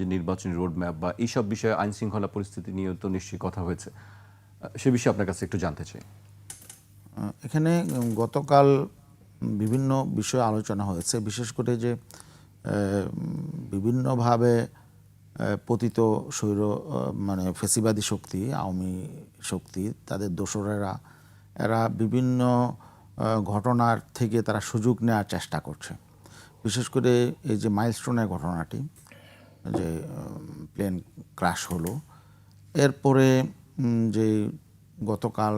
যে নির্বাচনী রোডম্যাপ বা এইসব বিষয়ে আইন শৃঙ্খলা পরিস্থিতি নিয়ে তো নিশ্চয়ই কথা হয়েছে। সে বিষয়ে আপনার কাছে একটু জানতে চাই। এখানে গতকাল বিভিন্ন বিষয়ে আলোচনা হয়েছে। বিশেষ করে যে বিভিন্নভাবে পতিত স্বৈর মানে ফেসিবাদী শক্তি, আওয়ামী শক্তি, তাদের দোসরেরা, এরা বিভিন্ন ঘটনার থেকে তারা সুযোগ নেওয়ার চেষ্টা করছে। বিশেষ করে এই যে মাইলস্টোনের ঘটনাটি যে প্লেন ক্রাশ হলো। এরপরে যে গতকাল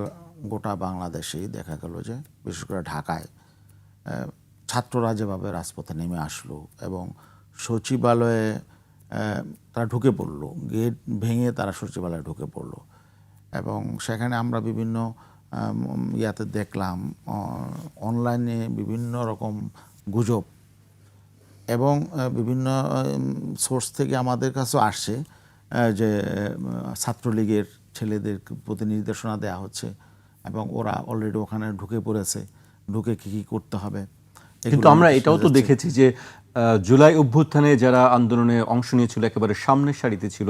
গোটা বাংলাদেশেই দেখা গেল যে, বিশেষ করে ঢাকায় ছাত্ররা যেভাবে রাজপথে নেমে আসলো এবং সচিবালয়ে তারা ঢুকে পড়ল গেট ভেঙে তারা সচিবালয়ে ঢুকে পড়ল এবং সেখানে আমরা বিভিন্ন ইয়াতে দেখলাম অনলাইনে বিভিন্ন রকম গুজব এবং বিভিন্ন সোর্স থেকে আমাদের কাছেও আসে যে ছাত্রলীগের ছেলেদের প্রতি নির্দেশনা দেওয়া হচ্ছে এবং ওরা অলরেডি ওখানে ঢুকে পড়েছে ঢুকে কী কী করতে হবে। কিন্তু আমরা এটাও তো দেখেছি যে জুলাই অভ্যুত্থানে যারা আন্দোলনে অংশ নিয়েছিল একেবারে সামনের সারিতে ছিল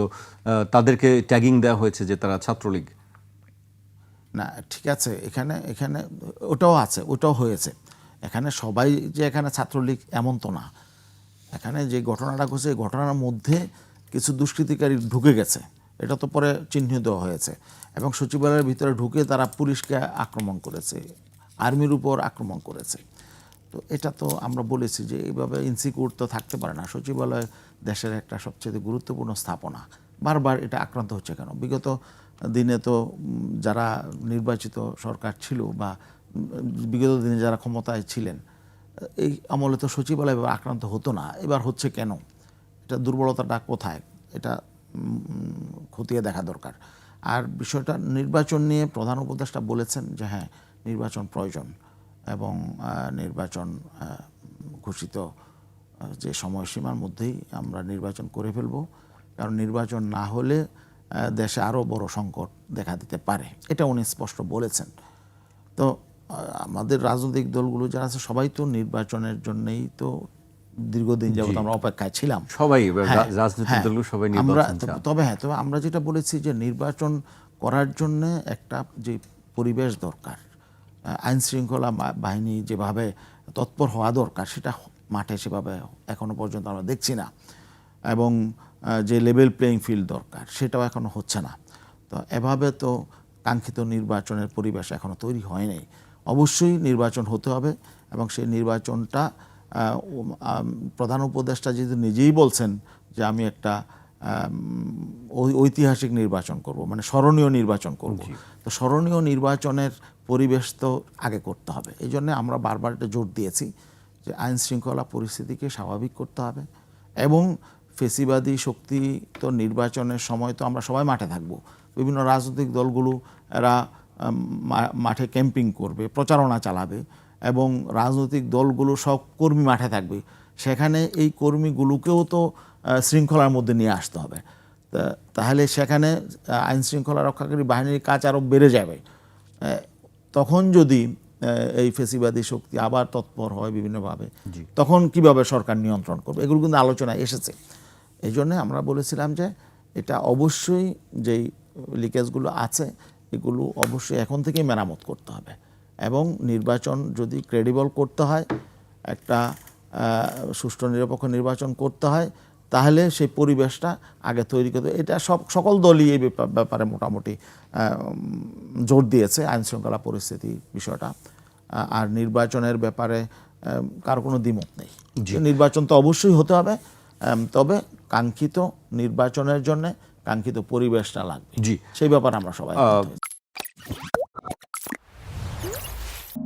তাদেরকে ট্যাগিং দেওয়া হয়েছে যে তারা ছাত্রলীগ। না ঠিক আছে এখানে এখানে ওটাও আছে ওটাও হয়েছে। এখানে সবাই যে এখানে ছাত্রলীগ এমন তো না। এখানে যে ঘটনাটা ঘটেছে, এই ঘটনার মধ্যে কিছু দুষ্কৃতিকারী ঢুকে গেছে। এটা তো পরে চিহ্নিত হয়েছে। এবং সচিবালয়ের ভিতরে ঢুকে তারা পুলিশকে আক্রমণ করেছে, আর্মির উপর আক্রমণ করেছে। তো এটা তো আমরা বলেছি যে এইভাবে ইনসিকিউর তো থাকতে পারে না। সচিবালয় দেশের একটা সবচেয়ে গুরুত্বপূর্ণ স্থাপনা। বারবার এটা আক্রান্ত হচ্ছে কেন? বিগত দিনে তো যারা নির্বাচিত সরকার ছিল বা বিগত দিনে যারা ক্ষমতায় ছিলেন এই আমলে তো সচিবালয় আক্রান্ত হতো না। এবার হচ্ছে কেন? এটা দুর্বলতাটা কোথায়? এটা খতিয়ে দেখা দরকার। আর বিষয়টা নির্বাচন নিয়ে প্রধান উপদেষ্টা বলেছেন যে হ্যাঁ নির্বাচন প্রয়োজন এবং নির্বাচন ঘোষিত যে সময়সীমার মধ্যেই আমরা নির্বাচন করে ফেলব। কারণ নির্বাচন না হলে দেশে আরও বড় সংকট দেখা দিতে পারে। এটা উনি স্পষ্ট বলেছেন। তো আমাদের রাজনৈতিক দলগুলো যারা আছে সবাই তো নির্বাচনের জন্যই তো দীর্ঘদিন যাবত আমরা অপেক্ষায় ছিলাম। সবাই হ্যাঁ, রাজনৈতিক হ্যাঁ। দলগুলো সবাই আমরা তবে হ্যাঁ তবে আমরা যেটা বলেছি যে নির্বাচন করার জন্য একটা যে পরিবেশ দরকার আইন শৃঙ্খলা বাহিনী যেভাবে তৎপর হওয়া দরকার সেটা মাঠে সেভাবে এখনও পর্যন্ত আমরা দেখছি না। এবং যে লেভেল প্লেইং ফিল্ড দরকার সেটাও এখনও হচ্ছে না। তো এভাবে তো কাঙ্ক্ষিত নির্বাচনের পরিবেশ এখনও তৈরি হয়নি অবশ্যই নির্বাচন হতে হবে এবং সেই নির্বাচনটা প্রধান উপদেষ্টা যেহেতু নিজেই বলছেন যে আমি একটা ঐতিহাসিক নির্বাচন করব মানে স্মরণীয় নির্বাচন করব। তো স্মরণীয় নির্বাচনের পরিবেশ তো আগে করতে হবে। এই জন্য আমরা বারবার এটা জোর দিয়েছি যে আইন শৃঙ্খলা পরিস্থিতিকে স্বাভাবিক করতে হবে এবং ফেসিবাদী শক্তি তো নির্বাচনের সময় তো আমরা সবাই মাঠে থাকব। বিভিন্ন রাজনৈতিক দলগুলো এরা মাঠে ক্যাম্পিং করবে প্রচারণা চালাবে এবং রাজনৈতিক দলগুলো সব কর্মী মাঠে থাকবে। সেখানে এই কর্মীগুলোকেও তো শৃঙ্খলার মধ্যে নিয়ে আসতে হবে। তাহলে সেখানে আইন শৃঙ্খলা রক্ষাকারী বাহিনীর কাজ আরও বেড়ে যাবে। তখন যদি এই ফেসিবাদী শক্তি আবার তৎপর হয় বিভিন্নভাবে তখন কীভাবে সরকার নিয়ন্ত্রণ করবে? এগুলো কিন্তু আলোচনায় এসেছে। এই জন্যে আমরা বলেছিলাম যে এটা অবশ্যই যেই লিকেজগুলো আছে এগুলো অবশ্যই এখন থেকেই মেরামত করতে হবে। এবং নির্বাচন যদি ক্রেডিবল করতে হয় একটা সুষ্ঠু নিরপেক্ষ নির্বাচন করতে হয় তাহলে সেই পরিবেশটা আগে তৈরি করতে এটা সব সকল দলই এই ব্যাপারে মোটামুটি জোর দিয়েছে আইন শৃঙ্খলা পরিস্থিতি বিষয়টা। আর নির্বাচনের ব্যাপারে কারও কোনো দ্বিমত নেই। নির্বাচন তো অবশ্যই হতে হবে তবে কাঙ্ক্ষিত নির্বাচনের জন্য কাঙ্ক্ষিত পরিবেশটা লাগবে। জি। সেই ব্যাপারে আমরা সবাই।